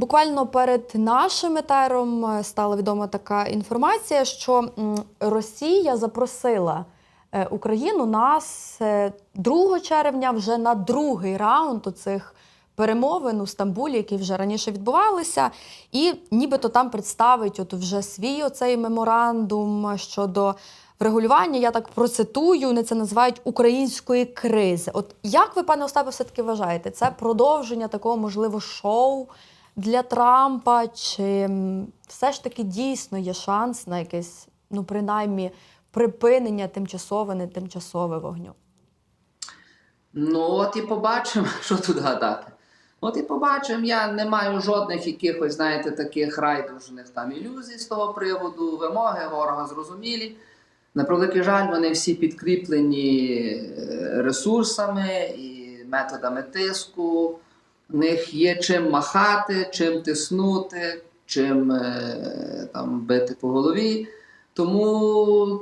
Буквально перед нашим етером е, стала відома така інформація, що Росія запросила е, Україну нас е, 2 червня вже на другий раунд оцих перемовин у Стамбулі, які вже раніше відбувалися, і нібито там представить от вже свій оцей меморандум щодо врегулювання. Я так процитую, вони це називають української кризи. От як ви, пане Остапе, все таки вважаєте, це продовження такого можливо шоу? Для Трампа, чи все ж таки дійсно є шанс на якесь, ну принаймні, припинення тимчасове, не тимчасове вогню? Ну, от і побачимо, що тут гадати. От і побачимо, я не маю жодних якихось, знаєте, таких райдужних там ілюзій з того приводу. Вимоги ворога зрозумілі. На превеликий жаль, вони всі підкріплені е, ресурсами і методами тиску. В них є чим махати, чим тиснути, чим е, там бити по голові. Тому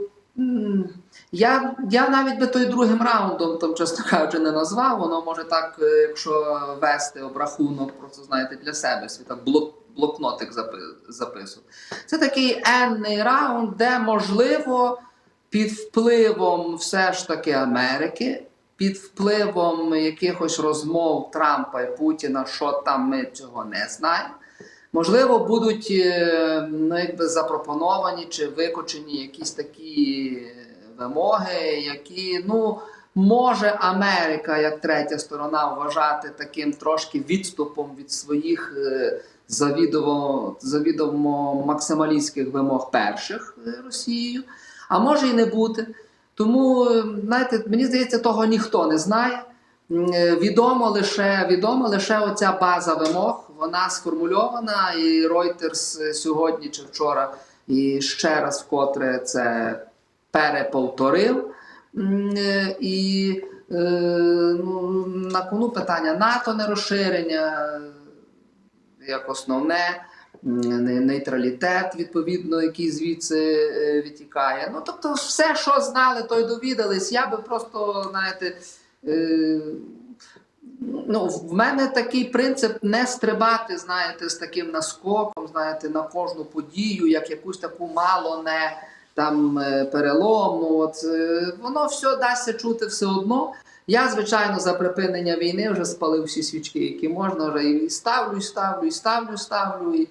я, я навіть би той другим раундом, там, чесно кажучи, не назвав. Воно може так, е, якщо вести обрахунок, просто знаєте, для себе свій так блок, блокнотик запи- записувати. Це такий енний раунд, де можливо під впливом все ж таки Америки, під впливом якихось розмов Трампа і Путіна, що там ми цього не знаємо. Можливо, будуть е, ну, якби запропоновані чи викочені якісь такі вимоги, які ну, може Америка як третя сторона вважати таким трошки відступом від своїх е, завідомо, завідомо максималістських вимог перших е, Росією, а може і не бути. Тому, е, знаєте, мені здається, того ніхто не знає. Е, Відомо лише, відомо лише оця база вимог. Вона сформульована, і Reuters е, сьогодні чи вчора і ще раз вкотре це переповторив. Е, І ну, на кону питання НАТО не розширення як основне. Нейтралітет, відповідно, який звідси е, витікає. Ну, тобто, все, що знали, то й довідались. Я би просто, знаєте, е, ну, в мене такий принцип не стрибати, знаєте, з таким наскоком, знаєте, на кожну подію, як якусь таку мало не там е, переломну. От воно все дасться чути все одно. Я, звичайно, за припинення війни вже спалив всі свічки, які можна, вже і ставлю, і ставлю, і ставлю, ставлю. І,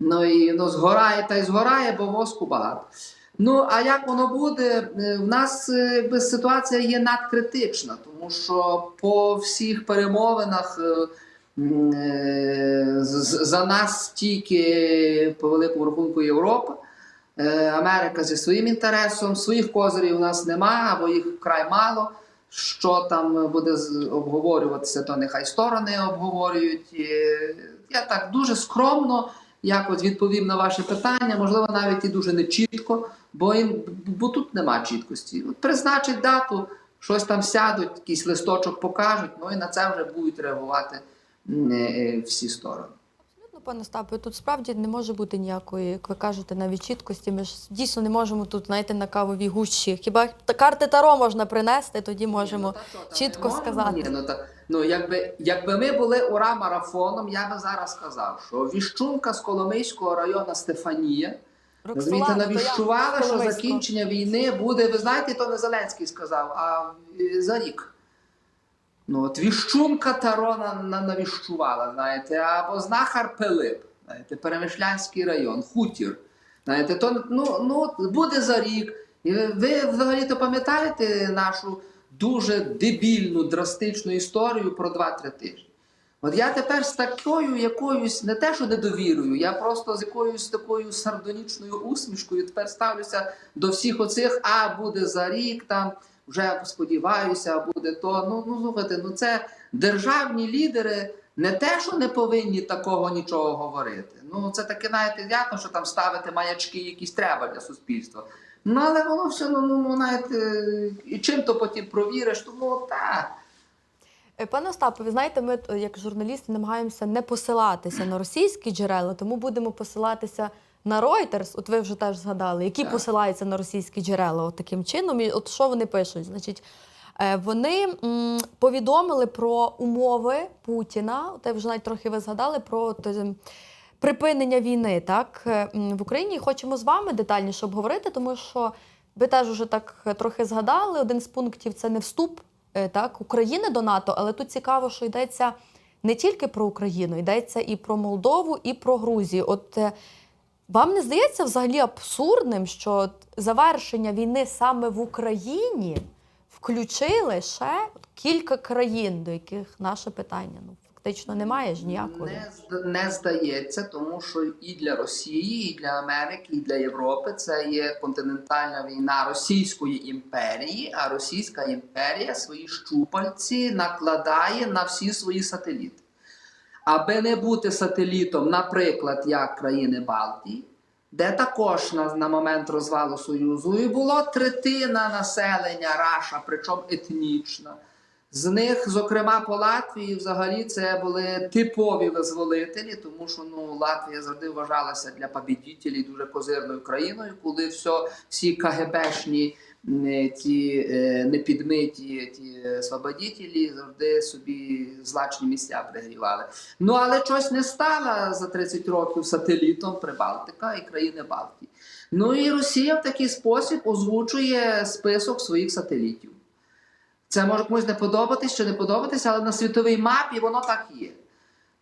ну і ну, згорає та й згорає, бо воску багато. Ну, а як воно буде? Е, В нас е, якби ситуація є надкритична, тому що по всіх перемовинах е, за нас тільки по великому рахунку Європа. Америка зі своїм інтересом, своїх козирів у нас нема, або їх вкрай мало. Що там буде обговорюватися, то нехай сторони обговорюють. Я так дуже скромно якось відповім на ваше питання, можливо, навіть і дуже нечітко, бо, їм, бо тут нема чіткості. От призначить дату, щось там сядуть, якийсь листочок покажуть, ну і на це вже будуть реагувати м, е, всі сторони. Пане Остапе, тут справді не може бути ніякої, як ви кажете, навіть чіткості. Ми ж дійсно не можемо тут, знаєте, на кавовій гущі. Хіба карти Таро можна принести, тоді можемо Ні, ну, та що, та чітко сказати. Ні, ну, та, ну, якби, якби ми були ура марафоном, я би зараз сказав, що Віщунка з Коломийського району Стефанія. Розумієте, то навіщували, що закінчення війни буде. Ви знаєте, то не Зеленський сказав, а е, за рік. Ну, от Віщунка Таро на, на, навіщувала, знаєте, або знахар Пилип, знаєте, Перемишлянський район, хутір. Знаєте, то ну, ну, буде за рік. І ви взагалі-то пам'ятаєте нашу дуже дебільну, драстичну історію про 2-3 тижні? От я тепер з такою якоюсь, не те, що недовірою, я просто з якоюсь такою сардонічною усмішкою тепер ставлюся до всіх оцих, а буде за рік, там вже сподіваюся, буде то. Ну, ну слухайте, ну це державні лідери не те, що не повинні такого нічого говорити. Ну, це таке, знаєте, ясно, що там ставити маячки якісь треба для суспільства. Ну, але воно все, ну, ну, знаєте, і чим то потім провіриш, тому так. Е, Пане Остапе, ви знаєте, ми е, як журналісти намагаємося не посилатися на російські джерела, тому будемо посилатися на Reuters. От ви вже теж згадали, які Так. посилаються на російські джерела от таким чином. І от що вони пишуть? Значить, Е, Вони повідомили про умови Путіна. От вже навіть трохи ви згадали про те, припинення війни так, е, в Україні. Хочемо з вами детальніше обговорити, тому що ви теж уже так е, трохи згадали. Один з пунктів це не вступ е, так, України до НАТО, але тут цікаво, що йдеться не тільки про Україну, йдеться і про Молдову, і про Грузію. От вам не здається взагалі абсурдним, що завершення війни саме в Україні включили ще кілька країн, до яких наше питання ну фактично немає ж ніякого. Не, не здається, тому що і для Росії, і для Америки, і для Європи це є континентальна війна Російської імперії, а Російська імперія свої щупальці накладає на всі свої сателіти. Аби не бути сателітом, наприклад, як країни Балтії, де також на, на момент розвалу Союзу і було третина населення Раша, причому етнічна. З них, зокрема, по Латвії, взагалі це були типові визволителі, тому що ну Латвія завжди вважалася для побідітелів дуже козирною країною, коли все, всі КГБшні ті е, непідмиті ті е, свободітелі завжди собі злачні місця пригрівали. Ну але щось не стало за 30 років сателітом Прибалтика і країни Балтії. Ну і Росія в такий спосіб озвучує список своїх сателітів. Це може комусь не подобатись чи не подобатись, але на світовій мапі воно так є.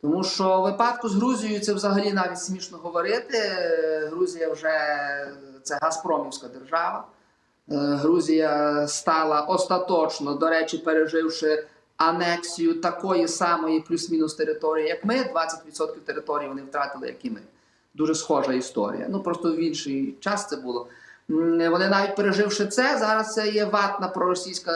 Тому що в випадку з Грузією це взагалі навіть смішно говорити. Грузія вже це Газпромівська держава. Е, Грузія стала остаточно, до речі, переживши анексію такої самої плюс-мінус території, як ми. 20% території вони втратили, як і ми. Дуже схожа історія. Ну просто в інший час це було. Вони навіть переживши це, зараз це є ватна проросійська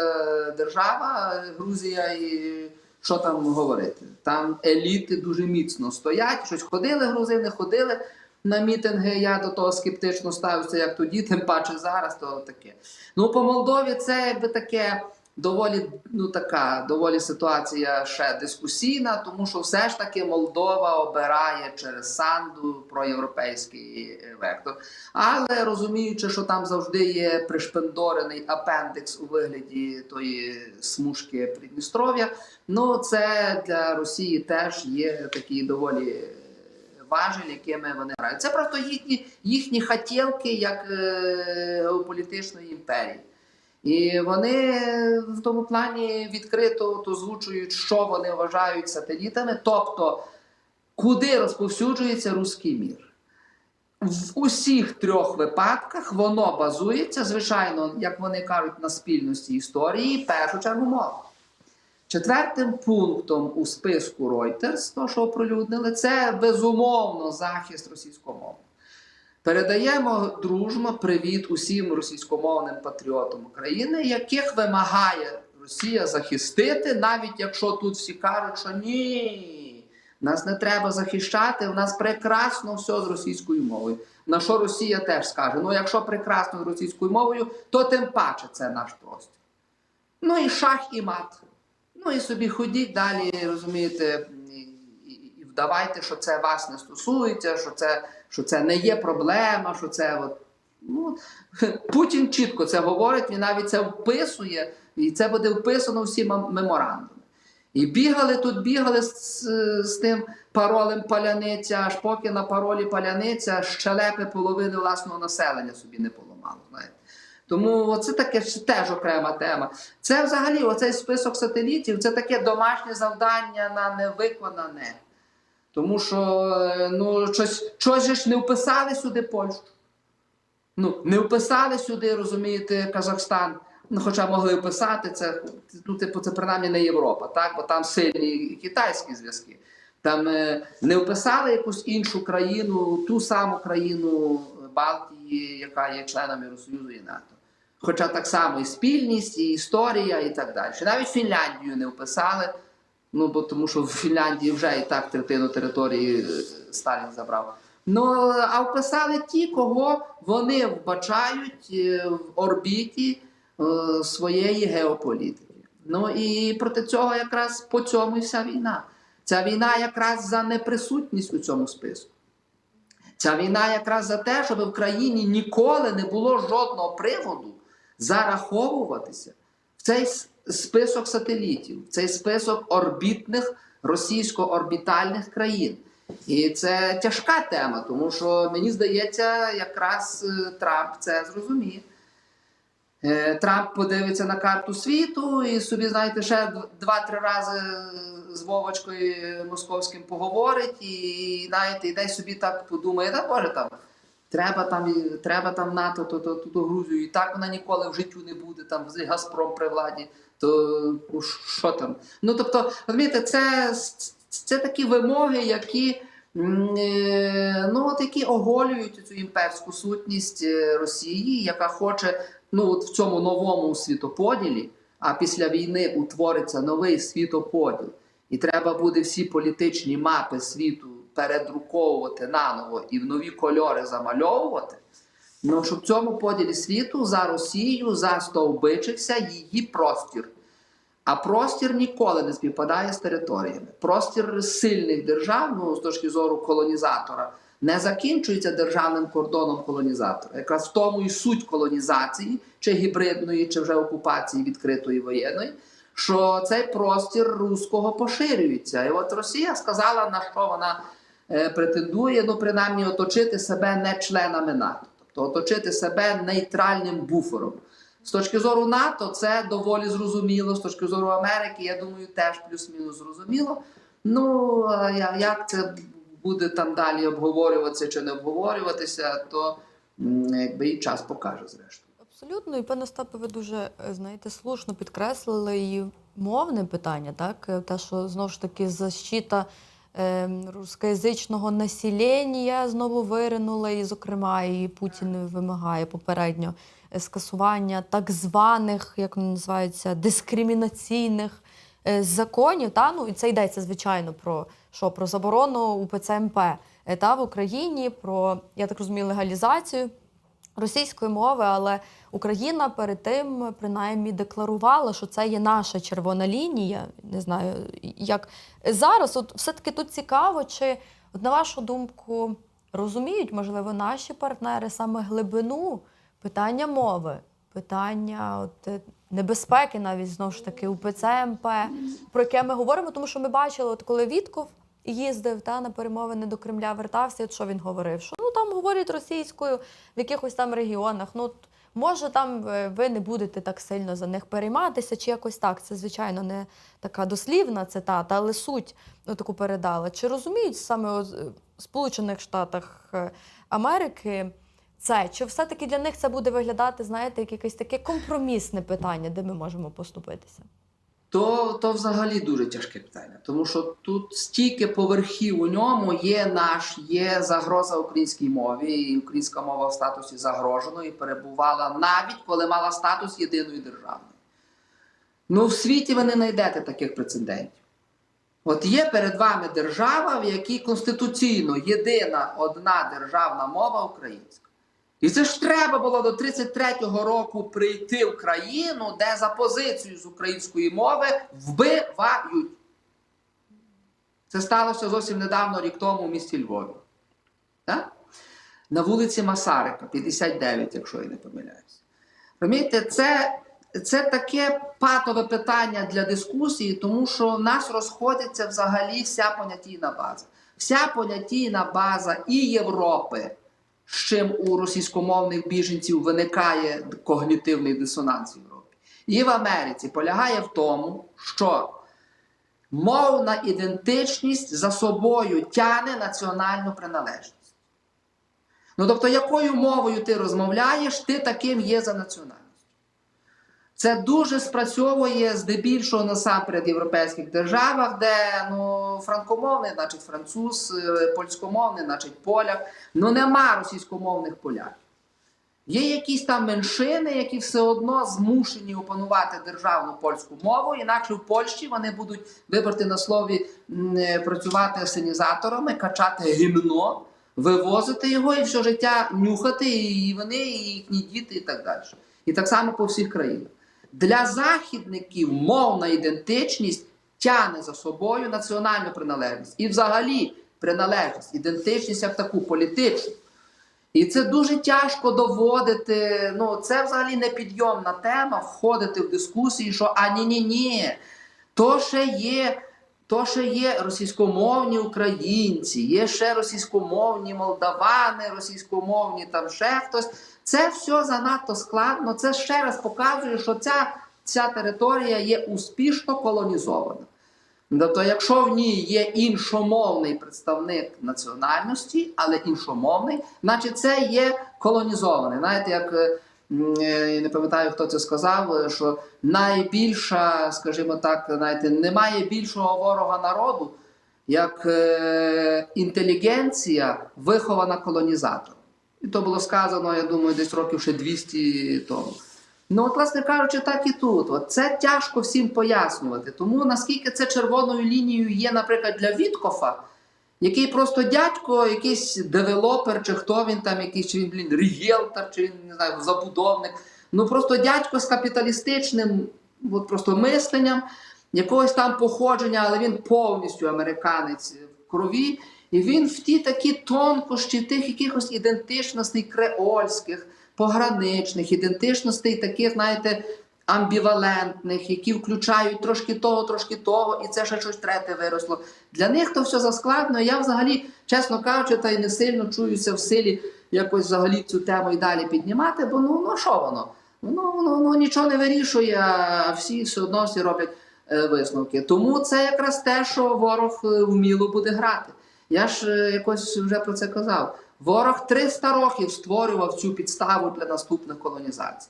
держава, Грузія, і що там говорити? Там еліти дуже міцно стоять. Щось ходили грузини, ходили на мітинги. Я до того скептично ставився, як тоді, тим паче зараз, то таке. Ну, по Молдові це якби таке. Доволі ну така доволі ситуація ще дискусійна, тому що все ж таки Молдова обирає через Санду проєвропейський е, вектор. Але розуміючи, що там завжди є пришпендорений апендикс у вигляді тої смужки Придністров'я, ну це для Росії теж є такі доволі важелі, якими вони грають. Це просто їхні, їхні хотілки як е, геополітичної імперії. І вони в тому плані відкрито озвучують, що вони вважають сателітами, тобто куди розповсюджується руський мір. В усіх трьох випадках воно базується, звичайно, як вони кажуть, на спільності історії, в першу чергу мова. Четвертим пунктом у списку Reuters, то, що оприлюднили, це безумовно захист російської мови. Передаємо дружно привіт усім російськомовним патріотам України, яких вимагає Росія захистити, навіть якщо тут всі кажуть, що ні, нас не треба захищати, у нас прекрасно все з російською мовою. На що Росія теж скаже: ну якщо прекрасно з російською мовою, то тим паче це наш простір. Ну і шах і мат. Ну і собі ходіть далі, розумієте, і, і, і вдавайте, що це вас не стосується, що це, що це не є проблема, що це от. Ну, Путін чітко це говорить, він навіть це вписує, і це буде вписано всі меморандуми. І бігали тут, бігали з, з тим паролем паляниця, аж поки на паролі паляниця щелепи половини власного населення собі не поламало. Знаєте. Тому це таке теж окрема тема. Це взагалі оцей список сателітів це таке домашнє завдання на невиконане. Тому що е, ну, щось, щось ж не вписали сюди Польщу. Ну, не вписали сюди, розумієте, Казахстан. Ну, хоча могли вписати, це, ну, типу, це принаймні не Європа, так? бо там сильні китайські зв'язки. Там е, не вписали якусь іншу країну, ту саму країну Балтії, яка є членом Євросоюзу і НАТО. Хоча так само і спільність, і історія, і так далі. Навіть Фінляндію не вписали, ну, бо тому що в Фінляндії вже і так третину території е, Сталін забрав. Ну, а вписали ті, кого вони вбачають е, в орбіті е, своєї геополітики. Ну і проти цього якраз по цьому і вся війна. Ця війна якраз за неприсутність у цьому списку. Ця війна якраз за те, щоб в країні ніколи не було жодного приводу зараховуватися в цей список сателітів, цей список орбітних російсько-орбітальних країн. І це тяжка тема, тому що мені здається, якраз е, Трамп це зрозуміє. Е, Трамп подивиться на карту світу і собі, знаєте, ще два-три рази з Вовочкою московським поговорить, і знаєте, і десь собі так подумає, та боже там. Треба там, треба там НАТО, то, то, то, то Грузію, і так вона ніколи в життю не буде, там Газпром при владі, то що там? Ну тобто, розумієте, це, це такі вимоги, які, е, ну, от, які оголюють цю імперську сутність е, Росії, яка хоче ну, от в цьому новому світоподілі, а після війни утвориться новий світоподіл, і треба буде всі політичні мапи світу передруковувати наново і в нові кольори замальовувати. Ну, щоб в цьому поділі світу за Росією застовбичився її простір. А простір ніколи не співпадає з територіями. Простір сильних держав, ну, з точки зору колонізатора, не закінчується державним кордоном колонізатора. Якраз в тому і суть колонізації, чи гібридної, чи вже окупації відкритої воєнної, що цей простір руського поширюється. І от Росія сказала, на що вона е, претендує, ну, принаймні, оточити себе не членами НАТО, тобто оточити себе нейтральним буфером. З точки зору НАТО, це доволі зрозуміло. З точки зору Америки, я думаю, теж плюс-мінус зрозуміло. Ну, як це буде там далі обговорюватися чи не обговорюватися, то якби і час покаже, зрештою. Абсолютно, і пане Остапе, ви дуже е, знаєте, слушно підкреслили і мовне питання, так? Е, Те, що знову ж таки защита рускоязичного населення знову виринула, і, зокрема, і Путін вимагає попередньо е, скасування так званих, як вони називаються, дискримінаційних е, законів. Та? Ну, і це йдеться, звичайно, про що? Про заборону УПЦ МП е, та, в Україні, про, я так розумію, легалізацію російської мови, але Україна перед тим принаймні декларувала, що це є наша червона лінія. Не знаю, як зараз, от все-таки тут цікаво, чи от на вашу думку розуміють, можливо, наші партнери саме глибину питання мови, питання от, е, небезпеки, навіть знову ж таки УПЦ МП, про яке ми говоримо, тому що ми бачили, от коли Вітков їздив та на перемовини до Кремля, вертався, от що він говорив? Що ну там говорять російською в якихось там регіонах. Ну може, там е, ви не будете так сильно за них перейматися, чи якось так. Це звичайно не така дослівна цитата, але суть ну, таку передала. Чи розуміють саме е, Сполучених Штатах е, Америки? Це чи все-таки для них це буде виглядати, знаєте, як якесь таке компромісне питання, де ми можемо поступитися? То, то взагалі дуже тяжке питання, тому що тут стільки поверхів у ньому є наш, є загроза українській мові, і українська мова в статусі загроженої перебувала навіть коли мала статус єдиної державної. Ну, в світі ви не знайдете таких прецедентів. От є перед вами держава, в якій конституційно єдина одна державна мова українська. І це ж треба було до 33-го року прийти в країну, де за позицію з української мови вбивають. Це сталося зовсім недавно, рік тому в місті Львові. Так? На вулиці Масарика, 59, якщо я не помиляюся. Розумієте, це, це таке патове питання для дискусії, тому що в нас розходиться взагалі вся понятійна база. Вся понятійна база і Європи, з чим у російськомовних біженців виникає когнітивний дисонанс в Європі, і в Америці полягає в тому, що мовна ідентичність за собою тяне національну приналежність. Ну, тобто, якою мовою ти розмовляєш, ти таким є за національністю. Це дуже спрацьовує здебільшого насамперед європейських державах, де ну, франкомовний, значить француз, е, польськомовний, значить поляк. Ну нема російськомовних поляків. Є якісь там меншини, які все одно змушені опанувати державну польську мову, інакше в Польщі вони будуть вибрати на слові е, працювати асенізаторами, качати гімно, вивозити його і все життя нюхати, і вони, і їхні діти, і так далі. І так само по всіх країнах. Для західників мовна ідентичність тягне за собою національну приналежність і взагалі приналежність, ідентичність як таку політичну. І це дуже тяжко доводити. Ну, це взагалі не підйомна тема входити в дискусії, що а ні, ні, ні. То ще є, то ще є російськомовні українці, є ще російськомовні молдавани, російськомовні там ще хтось. Це все занадто складно. Це ще раз показує, що ця, ця територія є успішно колонізована. Тобто, якщо в ній є іншомовний представник національності, але іншомовний, значить це є колонізований. Знаєте, як е, не пам'ятаю, хто це сказав, е, що найбільша, скажімо так, знаєте, немає більшого ворога народу, як е, інтелігенція, вихована колонізатором. І то було сказано, я думаю, десь років ще 200 тому. Ну, от, власне кажучи, так і тут. От це тяжко всім пояснювати. Тому наскільки це червоною лінією є, наприклад, для Віткофа, який просто дядько, якийсь девелопер, чи хто він там, якийсь чи він, блін, рієлтор, чи він не знаю, забудовник. Ну просто дядько з капіталістичним от просто мисленням, якогось там походження, але він повністю американець в крові. І він в ті такі тонкощі тих якихось ідентичностей креольських, пограничних, ідентичностей таких, знаєте, амбівалентних, які включають трошки того, трошки того, і це ще щось третє виросло. Для них то все заскладно. Я взагалі, чесно кажучи, та й не сильно чуюся в силі якось взагалі цю тему і далі піднімати, бо ну, ну що воно? Воно, воно, воно нічого не вирішує, а всі все одно всі роблять е, висновки. Тому це якраз те, що ворог е, вміло буде грати. Я ж е, якось вже про це казав. Ворог 300 років створював цю підставу для наступних колонізацій.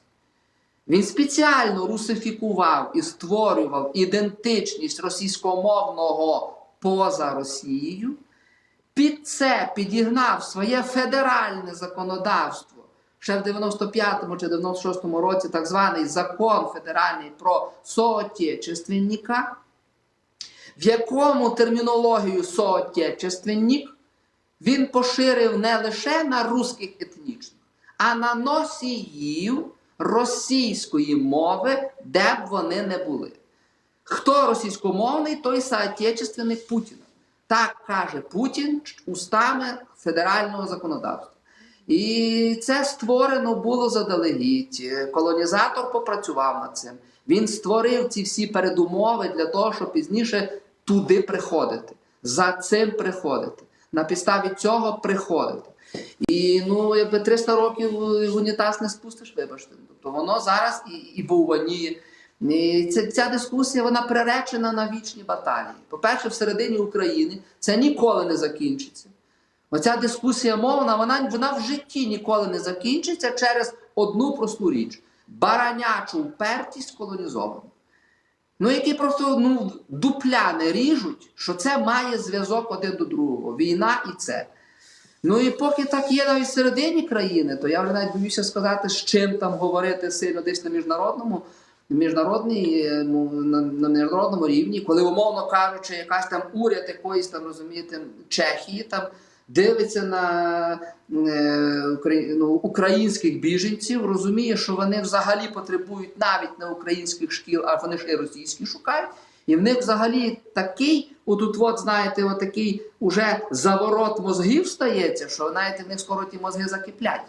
Він спеціально русифікував і створював ідентичність російськомовного поза Росією. Під це підігнав своє федеральне законодавство ще в 95-му чи 96-му році так званий закон федеральний про соотечественника, в якому термінологію соотечественник він поширив не лише на русських етнічних, а на носіїв російської мови, де б вони не були. Хто російськомовний, той соотечественник Путіна. Так каже Путін устами федерального законодавства. І це створено було заздалегідь. Колонізатор попрацював над цим. Він створив ці всі передумови для того, щоб пізніше туди приходити, за цим приходити, на підставі цього приходити. І ну, якби 300 років в унітаз не спустиш, вибачте. Тобто воно зараз і, і бовваніє. І ця, ця дискусія вона приречена на вічні баталії. По-перше, всередині України це ніколи не закінчиться. Оця дискусія мовна, вона, вона в житті ніколи не закінчиться через одну просту річ: баранячу впертість колонізовану. Ну, які просто ну, дупля не ріжуть, що це має зв'язок один до другого. Війна і це. Ну і поки так є навіть всередині країни, то я вже навіть боюся сказати, з чим там говорити сильно десь на міжнародному, міжнародній, ну, на, на міжнародному рівні, коли, умовно кажучи, якась там уряд якоїсь там, розумієте, Чехії там дивиться на е, ну, українських біженців, розуміє, що вони взагалі потребують навіть не українських шкіл, а вони ж і російські шукають. І в них взагалі такий, отут, от, знаєте, отакий уже заворот мозгів стається, що знаєте, в них скоро ті мозги закиплять.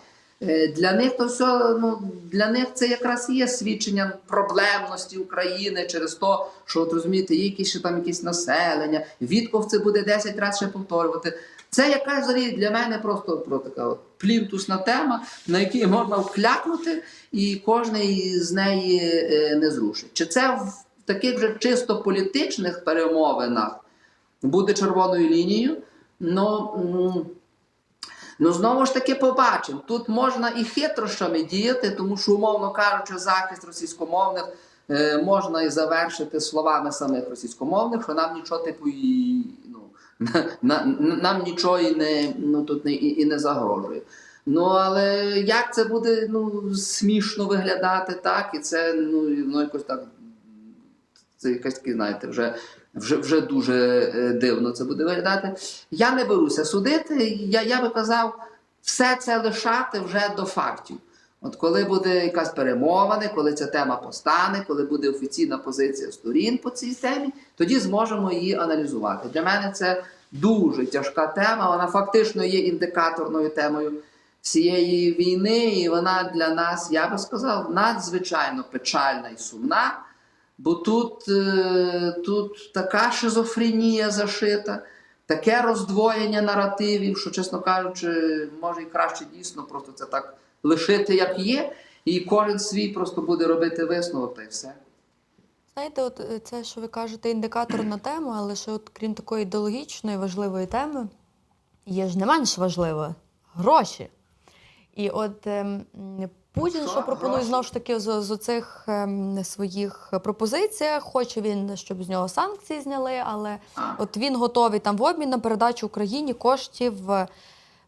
Е, Для них то все, ну для них це якраз є свідченням проблемності України через те, що от розумієте, якісь ще там якісь населення. Вітков це буде 10 разів ще повторювати. Це якась взагалі для мене просто про така от плінтусна тема, на якій можна вклякнути, і кожний з неї е, не зрушить. Чи це в таких вже чисто політичних перемовинах буде червоною лінією? Ну, ну знову ж таки побачимо. Тут можна і хитрощами діяти, тому що, умовно кажучи, захист російськомовних е, можна і завершити словами самих російськомовних, що нам нічого типу і ну, на, на, нам нічого і не, ну, тут не, і, і не загрожує. Ну, але як це буде ну, смішно виглядати, так, і це ну, якось так. Це якась такі, знаєте, вже, вже, вже дуже е, дивно це буде виглядати. Я не беруся судити. Я, я би казав, все це лишати вже до фактів. От коли буде якась перемовина, коли ця тема постане, коли буде офіційна позиція сторін по цій темі, тоді зможемо її аналізувати. Для мене це дуже тяжка тема. Вона фактично є індикаторною темою. цієї війни, і вона для нас, я би сказав, надзвичайно печальна і сумна. Бо тут, е, тут така шизофренія зашита, таке роздвоєння наративів, що, чесно кажучи, може і краще дійсно просто це так лишити, як є, і кожен свій просто буде робити висновок та й все. Знаєте, от е, це, що ви кажете, індикатор на тему, але ще от крім такої ідеологічної важливої теми, є ж не менш важливе гроші. І от ем, Путін, що, пропонує знову ж таки з, з оцих ем, своїх пропозиціях, хоче він, щоб з нього санкції зняли, але от він готовий там в обмін на передачу Україні коштів е,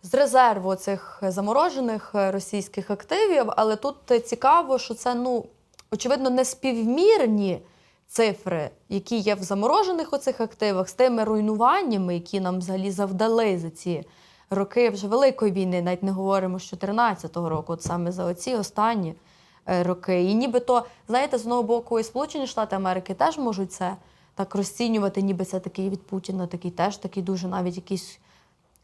з резерву цих заморожених е, російських активів. Але тут е, цікаво, що це ну очевидно не співмірні цифри, які є в заморожених оцих активах, з тими руйнуваннями, які нам взагалі завдали за ці роки вже Великої війни, навіть не говоримо з 2014 року, от саме за оці останні е, роки. І нібито, знаєте, з одного боку, і Сполучені Штати Америки теж можуть це так розцінювати, ніби це такий від Путіна, такий теж такий дуже навіть якийсь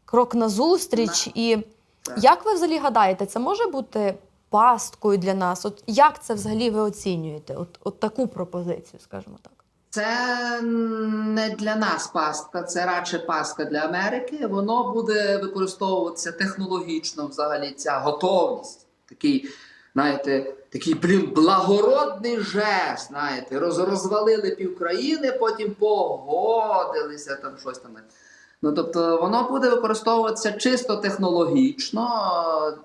крок назустріч. І Так. як ви взагалі гадаєте, це може бути пасткою для нас? От як це взагалі ви оцінюєте? От, от таку пропозицію, скажімо так. Це не для нас пастка, це радше пастка для Америки. Воно буде використовуватися технологічно взагалі ця готовність. Такий, знаєте, такий блін, благородний жест. Знаєте, роз, розвалили півкраїни, потім погодилися там щось там. Ну, тобто воно буде використовуватися чисто технологічно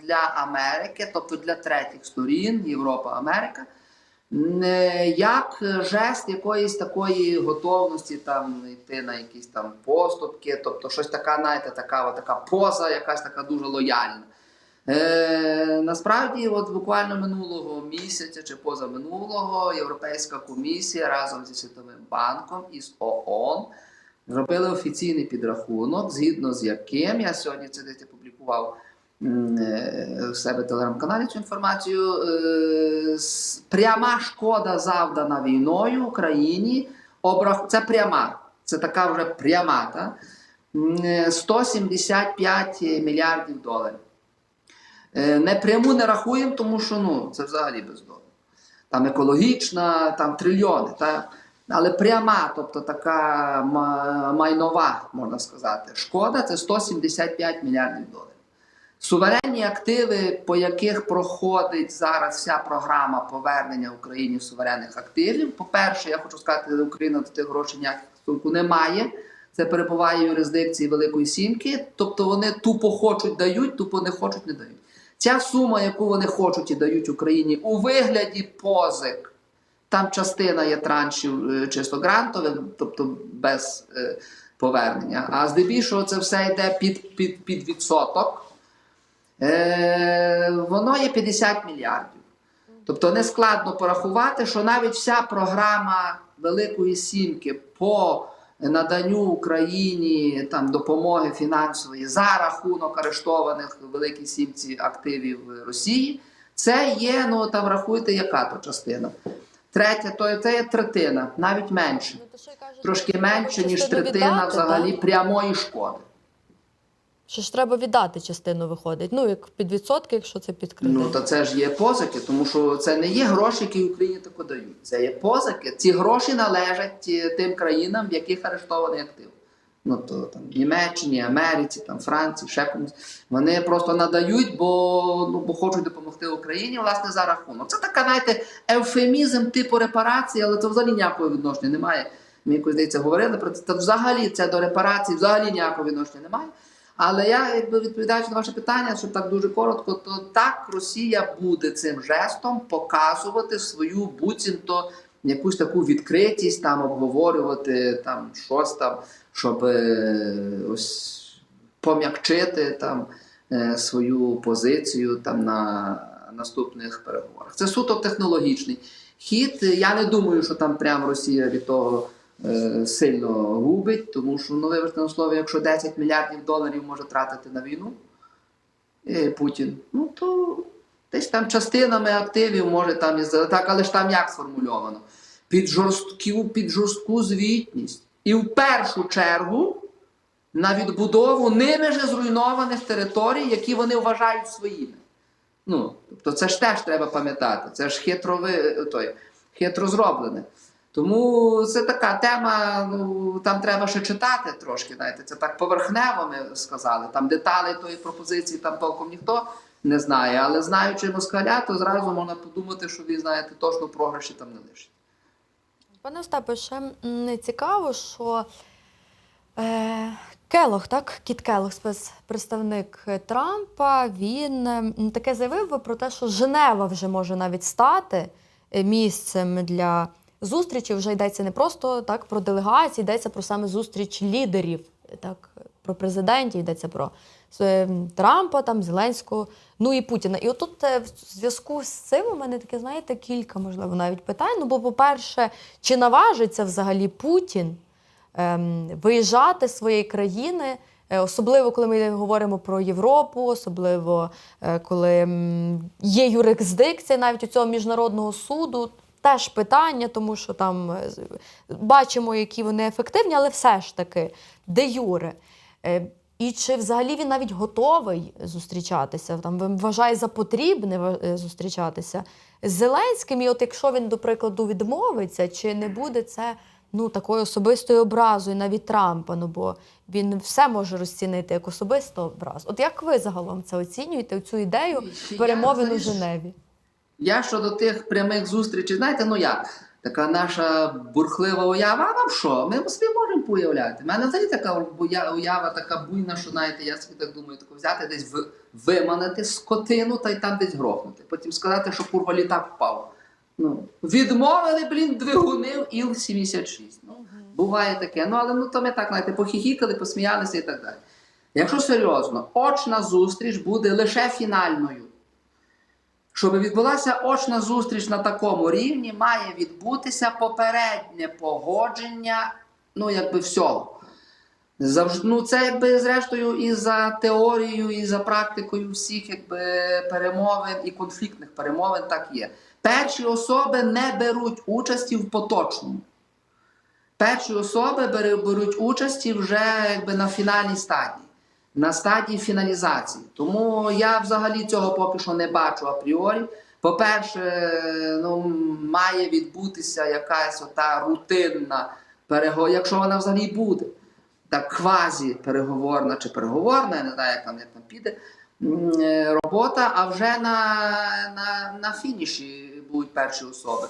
для Америки, тобто для третіх сторін, Європа, Америка як жест якоїсь такої готовності там йти на якісь там поступки, тобто щось така, знаєте, така, така поза, якась така дуже лояльна. Е, насправді, от буквально минулого місяця чи позаминулого Європейська комісія разом зі Світовим банком і з ООН зробили офіційний підрахунок, згідно з яким я сьогодні це десь е, в себе телеграм-каналі цю інформацію. е, Пряма шкода завдана війною Україні. Це пряма, це така вже пряма. Та? Е, 175 мільярдів доларів. Е, Непряму не рахуємо, тому що ну, це взагалі бездомно. Там екологічна, там трильйони. Та? Але пряма, тобто така майнова, можна сказати, шкода це 175 мільярдів доларів. Суверенні активи, по яких проходить зараз вся програма повернення Україні суверенних активів. По-перше, я хочу сказати, Україна до тих грошей ніяких стосунку не має. Це перебуває юрисдикції Великої Сімки. Тобто вони тупо хочуть дають, тупо не хочуть не дають. Ця сума, яку вони хочуть і дають Україні у вигляді позик, там частина є траншів е, чисто грантових, тобто без е, повернення. А здебільшого це все йде під, під, під відсоток. Е, воно є 50 мільярдів. Тобто не складно порахувати, що навіть вся програма Великої Сімки по наданню Україні там, допомоги фінансової за рахунок арештованих Великій Сімці активів Росії, це є, ну там рахуйте, яка то частина. Третя, то це є третина, навіть менше. Трошки менше, ніж третина взагалі прямої шкоди. Що ж треба віддати частину виходить. Ну, як під відсотки, якщо це під кредит. Ну, то це ж є позики, тому що це не є гроші, які Україні тако дають. Це є позики. Ці гроші належать е, тим країнам, в яких арештований актив. Ну, то там Німеччині, Америці, там, Франції, ще комусь. Вони просто надають, бо, ну, бо хочуть допомогти Україні, власне, за рахунок. Це така, знаєте, евфемізм типу репарації, але це взагалі ніякого відношення немає. Ми здається говорили про це. Та взагалі це до репарації взагалі ніякого відношення немає. Але я, якби відповідаючи на ваше питання, щоб так дуже коротко, то так Росія буде цим жестом показувати свою буцімто якусь таку відкритість, там обговорювати там щось там, щоб е, ось пом'якчити там е, свою позицію там на наступних переговорах. Це суто технологічний хід. Я не думаю, що там прям Росія від того сильно губить, тому що, ну вибачте на слово, якщо 10 мільярдів доларів може тратити на війну е, Путін, ну то десь там частинами активів може там і так, але ж там як сформульовано? Під жорстку, під жорстку звітність. І в першу чергу на відбудову ними же зруйнованих територій, які вони вважають своїми. Ну, тобто це ж теж треба пам'ятати. Це ж хитро, ви, той, хитро зроблене. Тому це така тема, ну там треба ще читати трошки. Знаєте, це так поверхнево ми сказали. Там деталі тої пропозиції там толком ніхто не знає. Але знаючи москаля, то зразу можна подумати, що він, знаєте, точно програші там не лишить. Пане Остапе, ще цікаво, що е, Келох, так, Кіт Келох, спецпредставник Трампа, він е, таке заявив про те, що Женева вже може навіть стати е, місцем для зустрічі. Вже йдеться не просто так про делегації, йдеться про саме зустріч лідерів, так, про президентів, йдеться про е, Трампа, там, Зеленського, ну і Путіна. І отут е, в зв'язку з цим у мене таке, знаєте, кілька, можливо, навіть питань. Ну, бо, по-перше, чи наважиться взагалі Путін ем, виїжджати з своєї країни, е, особливо коли ми говоримо про Європу, особливо коли є юрисдикція навіть у цього міжнародного суду. Теж питання, тому що там е, бачимо, які вони ефективні, але все ж таки, де юре. Е, І чи взагалі він навіть готовий зустрічатися? Там вважає за потрібне е, зустрічатися з Зеленським. І от якщо він, до прикладу, відмовиться, чи не буде це ну, такою особистою образою навіть Трампа? Ну бо він все може розцінити як особисту образу. От як ви загалом це оцінюєте цю ідею Я перемовин у Женеві? Я щодо тих прямих зустрічей, знаєте, ну як? Така наша бурхлива уява, а нам що? Ми собі можемо поуявляти. У мене взагалі така уява така буйна, що знаєте, я собі так думаю, тако взяти десь в, виманити скотину та й там десь грохнути. Потім сказати, що курва літак впав. Ну, відмовили, блін, двигуни в Іл-76. Ну, буває таке. Ну, але ну, то ми так, знаєте, похихікали, посміялися і так далі. Якщо серйозно, очна зустріч буде лише фінальною. Щоб відбулася очна зустріч на такому рівні, має відбутися попереднє погодження, ну якби всього. Завжди, ну це якби зрештою і за теорією, і за практикою всіх якби перемовин і конфліктних перемовин так є. Перші особи не беруть участі в поточному. Перші особи беруть участі вже якби на фінальній стадії, на стадії фіналізації. Тому я взагалі цього поки що не бачу апріорі. По-перше, ну, має відбутися якась ота рутинна переговор, якщо вона взагалі буде, так квазі переговорна чи переговорна, я не знаю, як там, там піде е, робота, а вже на, на, на фініші будуть перші особи.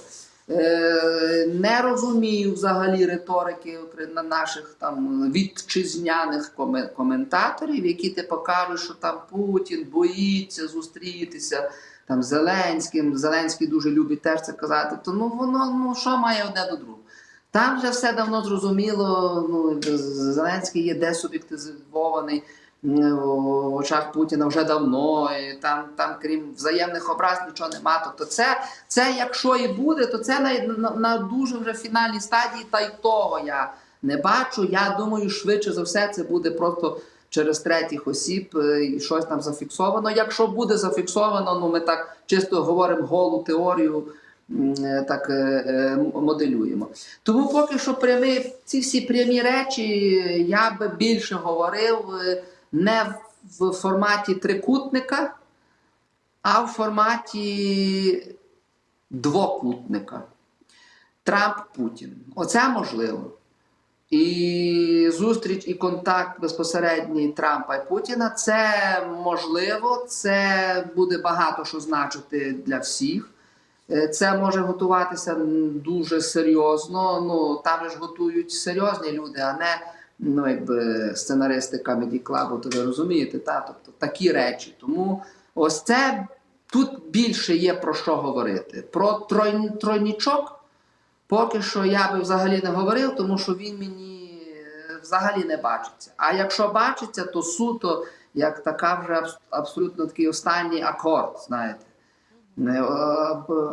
Е, не розумію взагалі риторики на наших там вітчизняних коментаторів, які ти покажуть, що там Путін боїться зустрітися там Зеленським. Зеленський дуже любить теж це казати. То ну воно ну що має одне до другого. Там вже все давно зрозуміло. Ну Зеленський є десуб'єктивований в очах Путіна вже давно. І там, там, крім взаємних образ, нічого нема. Тобто, це, це якщо і буде, то це на, на, на дуже вже фінальній стадії, та й того я не бачу. Я думаю, швидше за все, це буде просто. Через третіх осіб е, і щось там зафіксовано. Якщо буде зафіксовано, ну ми так чисто говоримо голу теорію, е, так е, е, моделюємо. Тому поки що прямі, ці всі прямі речі я би більше говорив е, не в форматі трикутника, а в форматі двокутника. Трамп-Путін. Оце можливо. І зустріч і контакт безпосередній Трампа і Путіна це можливо, це буде багато що значити для всіх. Е, Це може готуватися дуже серйозно. Ну там ж готують серйозні люди, а не ну, якби сценаристи Comedy Club, то ви розумієте, та? тобто такі речі. Тому ось це тут більше є про що говорити. Про трой, тройнічок поки що я би взагалі не говорив, тому що він мені е, взагалі не бачиться. А якщо бачиться, то суто як така вже абс- абсолютно такий останній акорд, знаєте. Е,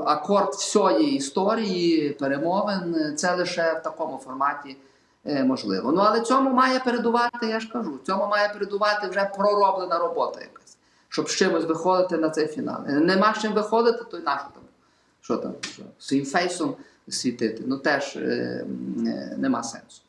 Акорд всієї історії перемовин це лише в такому форматі можливо. Ну але цьому має передувати, я ж кажу, цьому має передувати вже пророблена робота якась, щоб з чимось виходити на цей фінал. Е, Нема з чим виходити, то й нащо там? Що там? Що? Своїм фейсом світити? Ну теж е, е, нема сенсу.